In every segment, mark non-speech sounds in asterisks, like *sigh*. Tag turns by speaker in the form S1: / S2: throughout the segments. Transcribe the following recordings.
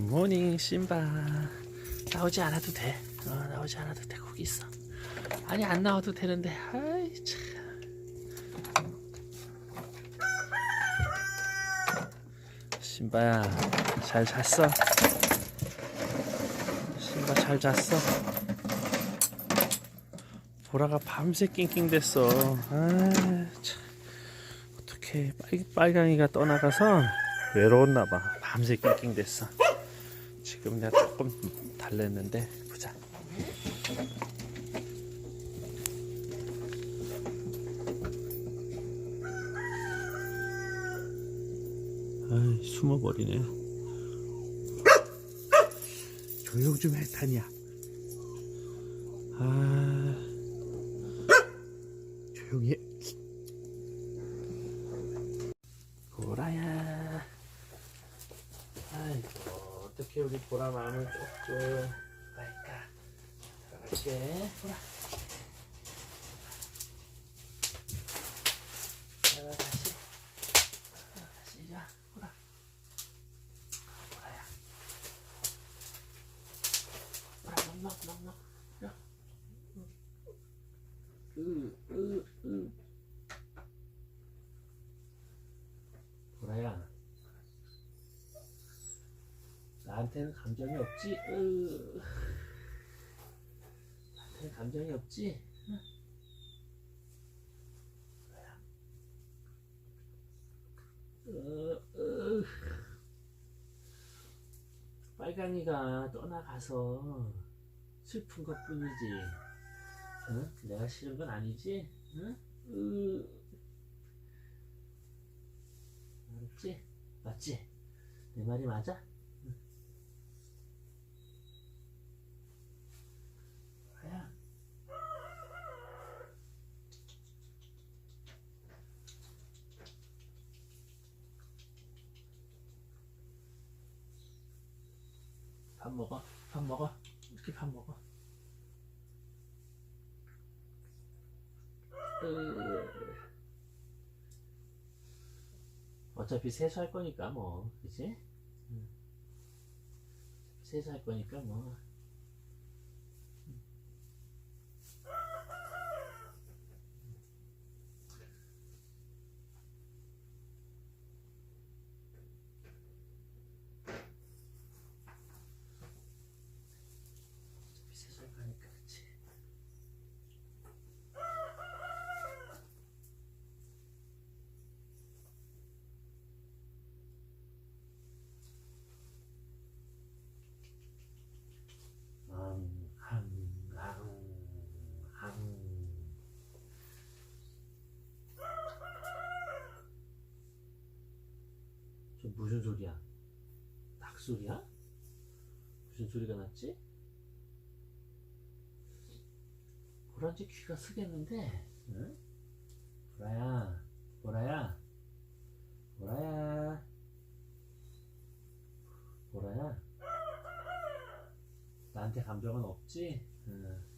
S1: 굿모닝 심바 나오지 않아도 돼. 어, 나오지 않아도 돼. 거기 있어. 아니 안 나와도 되는데. 아이 참. 심바야 잘 잤어? 심바 잘 잤어? 보라가 밤새 낑낑댔어. 아참. 어떻게 빨, 빨강이가 떠나가서 외로웠나봐. 밤새 낑낑댔어 지금 내가 조금 달랬는데 보자. 아이 숨어버리네. 조용 좀 해 타니야. 아. 조용히 해 보라야 아이고 어떻게 우리 보라 마음을 조금 할까. 들어갈게 보라 자 다시 다시 자 보라 보라야 보라 넉넉넉넉 야 으, 으, 으. 보라야 나한테는 감정이 없지? 으... 나한테는 감정이 없지? 으, 으. 빨강이가 떠나가서 슬픈 것 뿐이지. 응? 내가 싫은 건 아니지? 응? 으... 알았지? 맞지? 내 말이 맞아? 응. 뭐야? 밥 먹어? 밥 먹어? 이렇게 밥 먹어? 으... 어차피 세수할 거니까 뭐, 그치? 응. 세수할 거니까 뭐. 무슨 소리야? 닭 소리야? 무슨 소리가 났지? 보라지 귀가 쓰겠는데? 응? 보라야, 보라야, 보라야, 보라야. 나한테 감정은 없지? 응.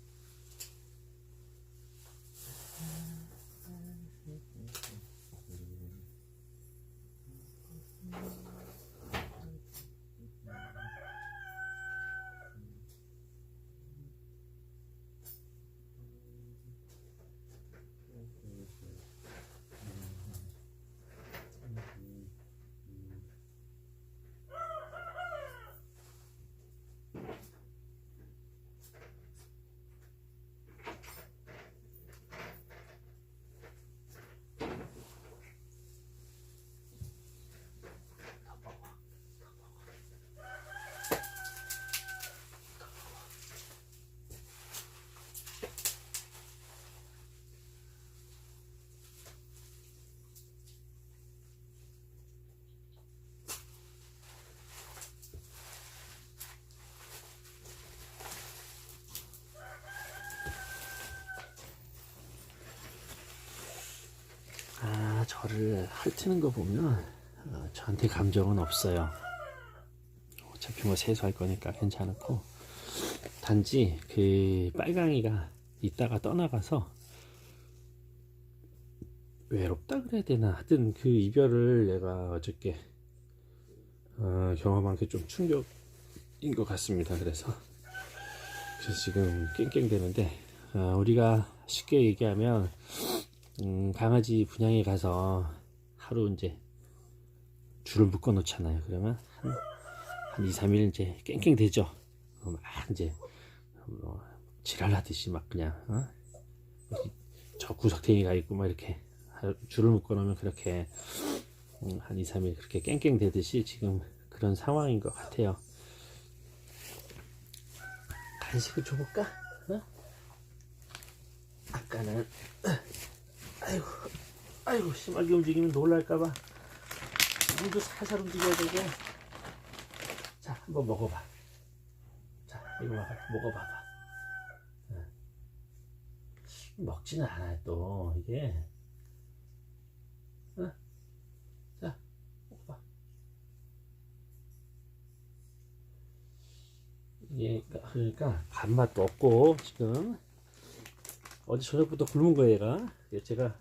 S1: 아, 저를 핥는 거 보면 어, 저한테 감정은 없어요. 어차피 뭐 세수할 거니까 괜찮고 단지 그 빨강이가 이따가 떠나가서 외롭다 그래야 되나 하여튼 그 이별을 내가 어저께 어, 경험한 게 좀 충격 것 같습니다. 그래서 그래서 지금 깽깽대는데 어, 우리가 쉽게 얘기하면 음, 강아지 분양에 가서 하루 이제 줄을 묶어 놓잖아요. 그러면 한, 한 2, 3일 이제 깽깽 되죠. 어, 막 이제 뭐 지랄하듯이 막 그냥 어? 저 구석탱이가 있고 막 이렇게 하- 줄을 묶어 놓으면 그렇게 음, 한 2, 3일 그렇게 깽깽 되듯이 지금 그런 상황인 것 같아요. 간식을 줘볼까? 어? 아까는 아이고 아이고 심하게 움직이면 놀랄까봐. 물도 살살 움직여야 되게. 자 한번 먹어봐. 자 이거 먹어 먹어봐봐. 응. 먹지는 않아요 또 이게. 응? 자 먹어봐. 이게 그러니까 밥맛도 없고 지금. 어제 저녁부터 굶은 거예요 얘가 제가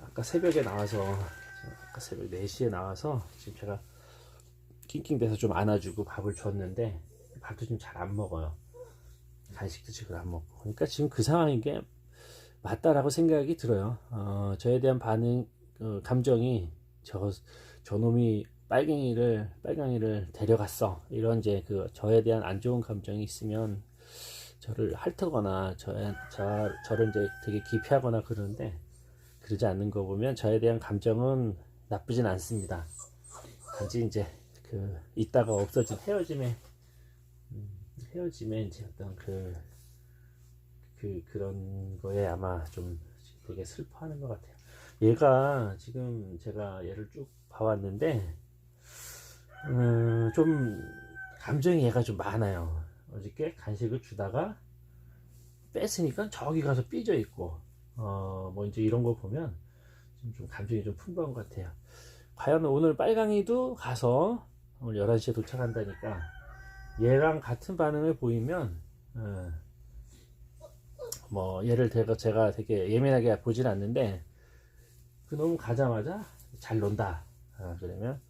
S1: 아까 새벽에 나와서 아까 새벽 4시에 나와서 지금 제가 낑낑대서 좀 안아주고 밥을 줬는데 밥도 좀 잘 안 먹어요. 간식도 지금 안 먹고. 그러니까 지금 그 상황인 게 맞다라고 생각이 들어요. 어, 저에 대한 반응 어, 감정이 저 저놈이 빨갱이를 빨갱이를 데려갔어. 이런 이제 그 저에 대한 안 좋은 감정이 있으면 저를 핥거나 저, 저, 저를 이제 되게 기피하거나 그러는데 그러지 않는 거 보면 저에 대한 감정은 나쁘진 않습니다. 단지 이제 그 있다가 없어진 헤어짐에 음, 헤어짐에 이제 어떤 그, 그 그런 거에 아마 좀 되게 슬퍼하는 것 같아요. 얘가 지금 제가 얘를 쭉 봐왔는데 음, 좀 감정이 얘가 좀 많아요. 어저께 간식을 주다가 뺐으니까 저기 가서 삐져 있고 어 뭐 이제 이런 거 보면 좀, 좀 감정이 좀 풍부한 것 같아요. 과연 오늘 빨강이도 가서 오늘 11시에 도착한다니까 얘랑 같은 반응을 보이면 어, 뭐 얘를 제가, 제가 되게 예민하게 보진 않는데 그놈 가자마자 잘 논다 아, 그러면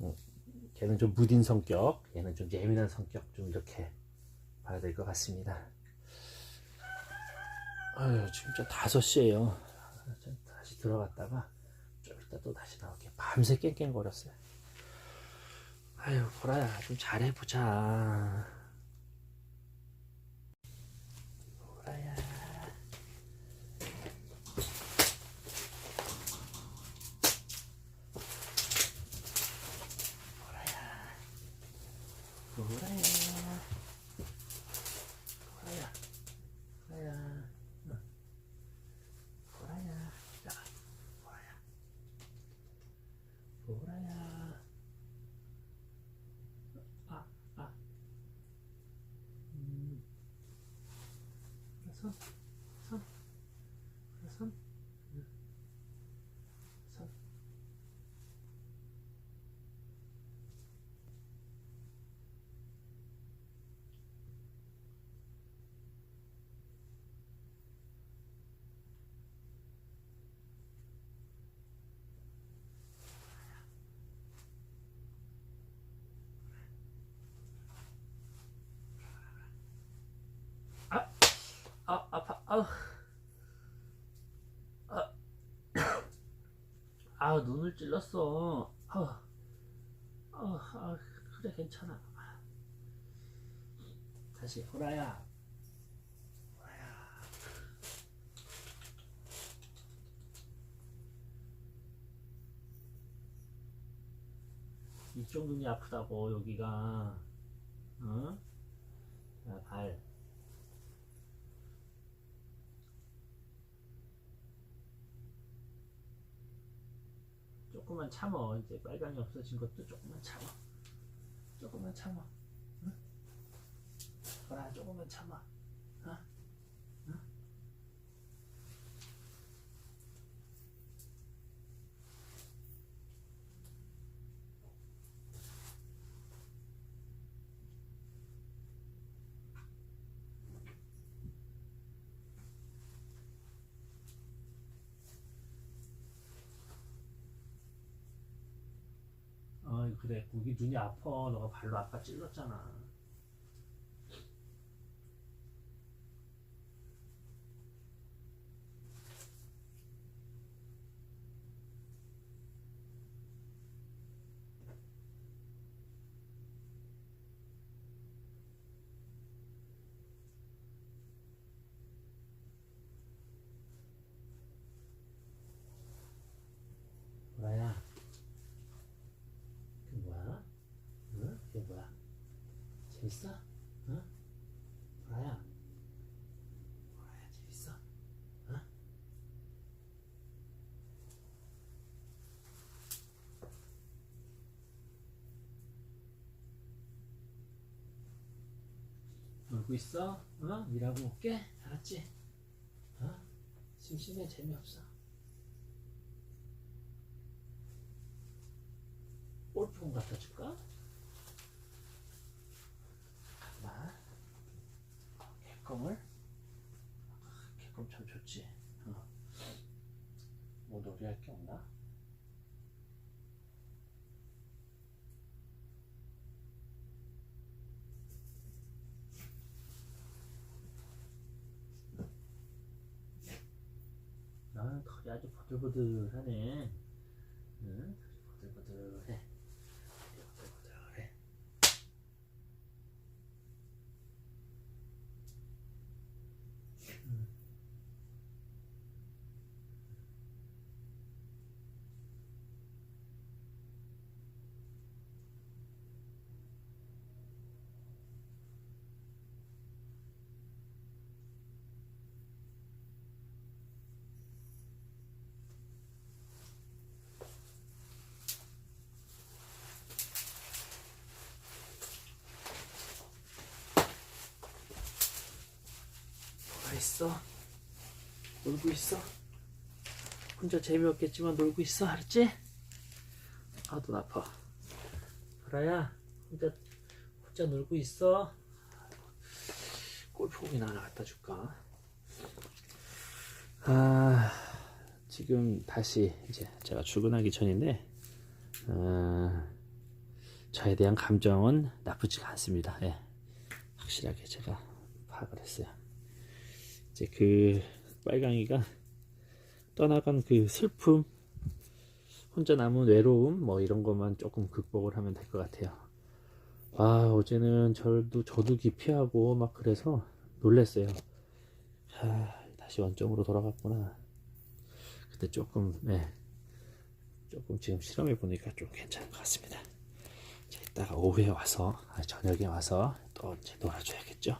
S1: 음, 걔는 좀 무딘 성격 얘는 좀 예민한 성격 좀 이렇게 봐야 될 것 같습니다. 아유 진짜 5시에요. 다시 들어갔다가 좀 이따 또 다시 나올게 밤새 깽깽거렸어요. 아유 보라야 좀 잘해보자 보라야 보라야 보라야 보라야 응. 보라야 자 보라야 보라야 아아 음. 손, 손, 손, 응. 손. 아 아, *coughs* 아, 아 눈을 찔렀어. 아, 아, 아 그래 괜찮아. 다시 호라야. 호라야. 이쪽 눈이 아프다고 여기가. 어? 야, 발 조금만 참어. 이제 빨강이 없어진 것도 조금만 참어. 조금만 참어. 응? 그래 조금만 참어 그래 거기 눈이 아파. 너가 발로 아까 찔렀잖아 뭐야 그 뭐야 응? 그게 뭐야 재밌어? 응? 보라야 보라야 재밌어? 응? 놀고 있어? 어? 일하고 올게? 알았지? 어? 심심해 재미없어 골프공 갖다 줄까? 잠깐만 개껌을 아, 개껌 참 좋지 어. 뭐 놀이할 게 없나? 아, 아주 보들보들하네. 응? 털이 보들보들해. 보들보들해. 음. 뭐가 있어? 놀고 있어? 혼자 재미없겠지만 놀고 있어, 알았지? 아, 눈 아파. 보라야, 혼자, 혼자 놀고 있어? 골프공이나 하나 갖다 줄까? 아, 지금 다시 이제 제가 출근하기 전인데, 아, 저에 대한 감정은 나쁘지가 않습니다. 예. 확실하게 제가 파악을 했어요. 이제 그 빨강이가 떠나간 그 슬픔, 혼자 남은 외로움, 뭐 이런 것만 조금 극복을 하면 될 것 같아요. 아, 어제는 저도, 저도 기피하고 막 그래서 놀랬어요. 아, 다시 원점으로 돌아갔구나. 근데 조금, 네. 조금 지금 실험해 보니까 좀 괜찮은 것 같습니다. 자, 이따가 오후에 와서, 아, 저녁에 와서 또 이제 놀아줘야겠죠.